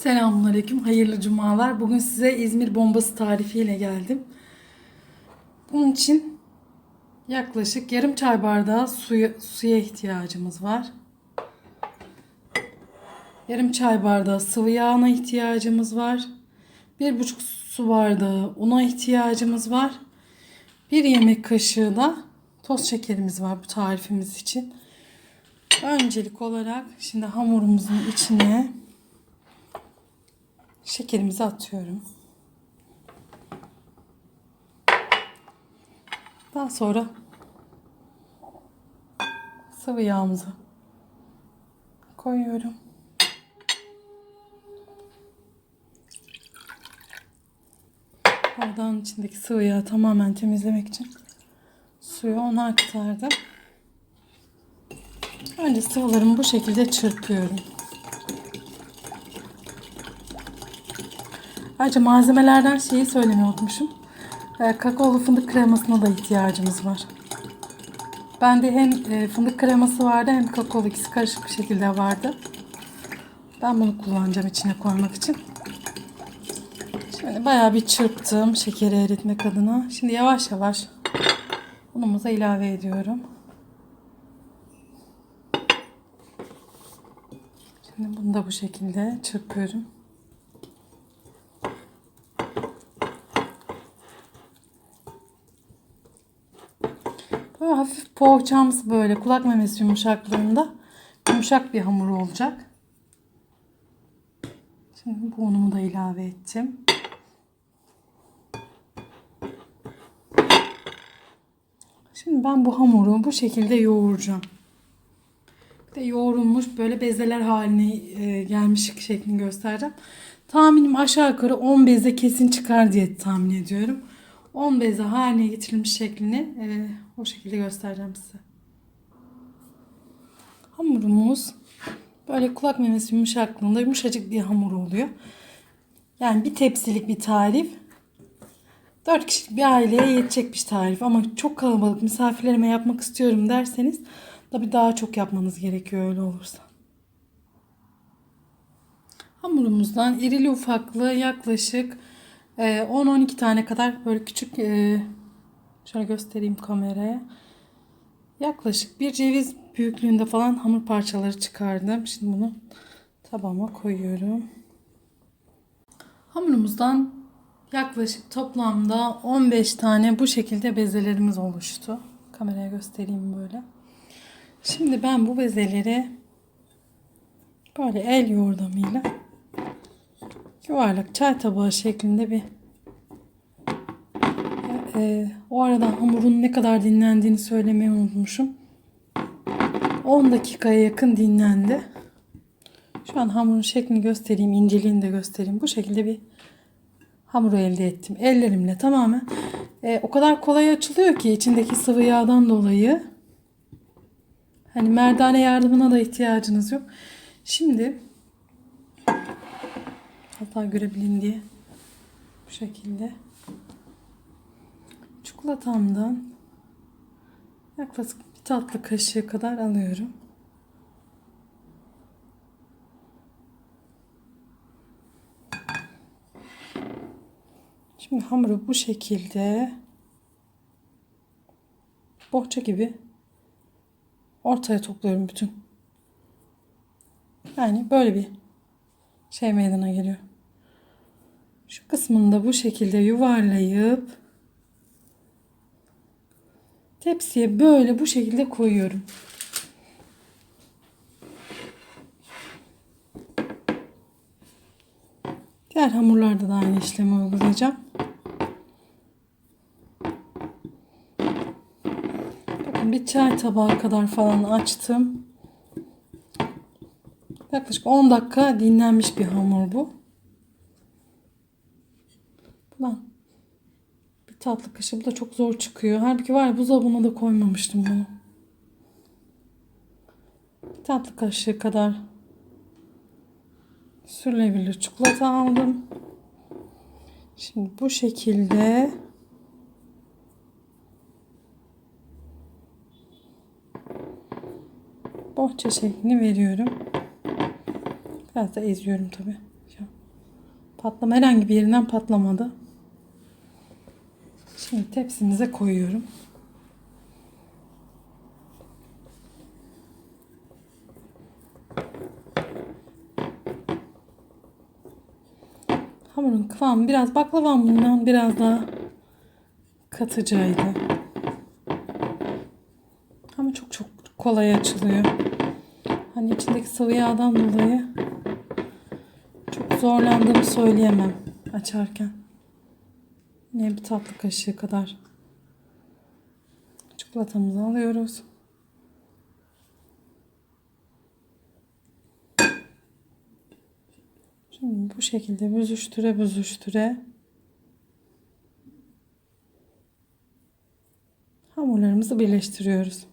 Selamünaleyküm, hayırlı cumalar. Bugün size İzmir bombası tarifiyle geldim. Bunun için yaklaşık yarım çay bardağı suya, suya ihtiyacımız var. Yarım çay bardağı sıvı yağına ihtiyacımız var. Bir buçuk su bardağı una ihtiyacımız var. Bir yemek kaşığı da toz şekerimiz var bu tarifimiz için. Öncelik olarak şimdi hamurumuzun içine şekerimizi atıyorum. Daha sonra sıvı yağımızı koyuyorum. Bardağın içindeki sıvı yağı tamamen temizlemek için suyu ona aktardım. Önce sıvılarımı bu şekilde çırpıyorum. Ayrıca malzemelerden şeyi söylemeyi unutmuşum. Ee, kakaolu fındık kremasına da ihtiyacımız var. Bende hem e, fındık kreması vardı hem kakaolu ikisi karışık bir şekilde vardı. Ben bunu kullanacağım içine koymak için. Şimdi bayağı bir çırptım şekeri eritmek adına. Şimdi yavaş yavaş unumuza ilave ediyorum. Şimdi bunu da bu şekilde çırpıyorum. Poğaçamsı böyle kulak memesi yumuşaklığında yumuşak bir hamur olacak. Şimdi bu unumu da ilave ettim. Şimdi ben bu hamuru bu şekilde yoğuracağım. Bir de yoğrulmuş böyle bezeler haline e, gelmiş şeklini göstereceğim. Tahminim aşağı yukarı 10 beze kesin çıkar diye tahmin ediyorum. 10 beze haline getirilmiş şeklini e, o şekilde göstereceğim size. Hamurumuz böyle kulak memesi yumuşaklığında yumuşacık bir hamur oluyor. Yani bir tepsilik bir tarif. 4 kişilik bir aileye yetecek bir tarif ama çok kalabalık misafirlerime yapmak istiyorum derseniz tabi daha çok yapmanız gerekiyor öyle olursa. Hamurumuzdan irili ufaklı yaklaşık 10-12 tane kadar böyle küçük e, şöyle göstereyim kameraya. Yaklaşık bir ceviz büyüklüğünde falan hamur parçaları çıkardım. Şimdi bunu tabağıma koyuyorum. Hamurumuzdan yaklaşık toplamda 15 tane bu şekilde bezelerimiz oluştu. Kameraya göstereyim böyle. Şimdi ben bu bezeleri böyle el yordamıyla yuvarlak çay tabağı şeklinde bir e, o arada hamurun ne kadar dinlendiğini söylemeyi unutmuşum. 10 dakikaya yakın dinlendi. Şu an hamurun şeklini göstereyim, inceliğini de göstereyim. Bu şekilde bir hamuru elde ettim. Ellerimle tamamen. E, o kadar kolay açılıyor ki içindeki sıvı yağdan dolayı. Hani merdane yardımına da ihtiyacınız yok. Şimdi hatta görebilin diye bu şekilde çikolatamdan yaklaşık bir tatlı kaşığı kadar alıyorum. Şimdi hamuru bu şekilde bohça gibi ortaya topluyorum bütün. Yani böyle bir şey meydana geliyor. Şu kısmını da bu şekilde yuvarlayıp tepsiye böyle bu şekilde koyuyorum. Diğer hamurlarda da aynı işlemi uygulayacağım. Bakın bir çay tabağı kadar falan açtım. Yaklaşık 10 dakika dinlenmiş bir hamur bu. Bir tatlı kaşığı da çok zor çıkıyor. Halbuki var ya buzdolabına da koymamıştım bunu. Tatlı kaşığı kadar sürülebilir çikolata aldım. Şimdi bu şekilde bohça şeklini veriyorum. Biraz da eziyorum tabii. Patlama herhangi bir yerinden patlamadı. Şimdi tepsimize koyuyorum. Hamurun kıvamı biraz baklava hamurundan biraz daha katıcaydı. Ama çok çok kolay açılıyor. Hani içindeki sıvı yağdan dolayı çok zorlandığımı söyleyemem açarken. Yine bir tatlı kaşığı kadar çikolatamızı alıyoruz. Şimdi bu şekilde büzüştüre büzüştüre hamurlarımızı birleştiriyoruz.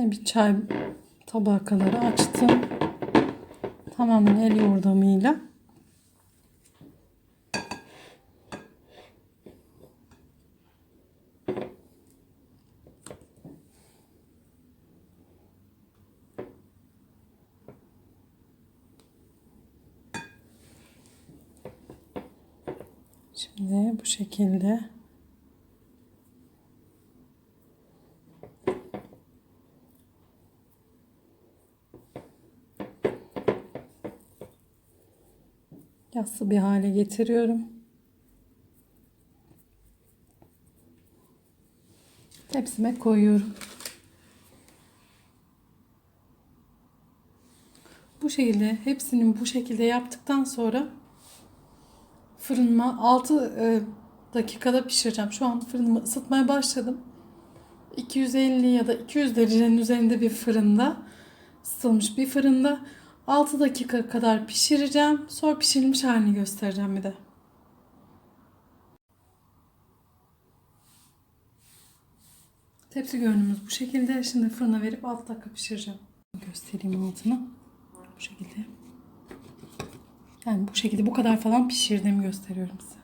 Yani bir çay tabağı kadar açtım. Tamamen el yordamıyla. Şimdi bu şekilde yassı bir hale getiriyorum. Tepsime koyuyorum. Bu şekilde hepsini bu şekilde yaptıktan sonra fırınıma 6 dakikada pişireceğim. Şu an fırınımı ısıtmaya başladım. 250 ya da 200 derecenin üzerinde bir fırında ısıtılmış bir fırında 6 dakika kadar pişireceğim. Sonra pişirilmiş halini göstereceğim bir de. Tepsi görünümümüz bu şekilde. Şimdi fırına verip 6 dakika pişireceğim. Göstereyim altını. Bu şekilde. Yani bu şekilde bu kadar falan pişirdiğimi gösteriyorum size.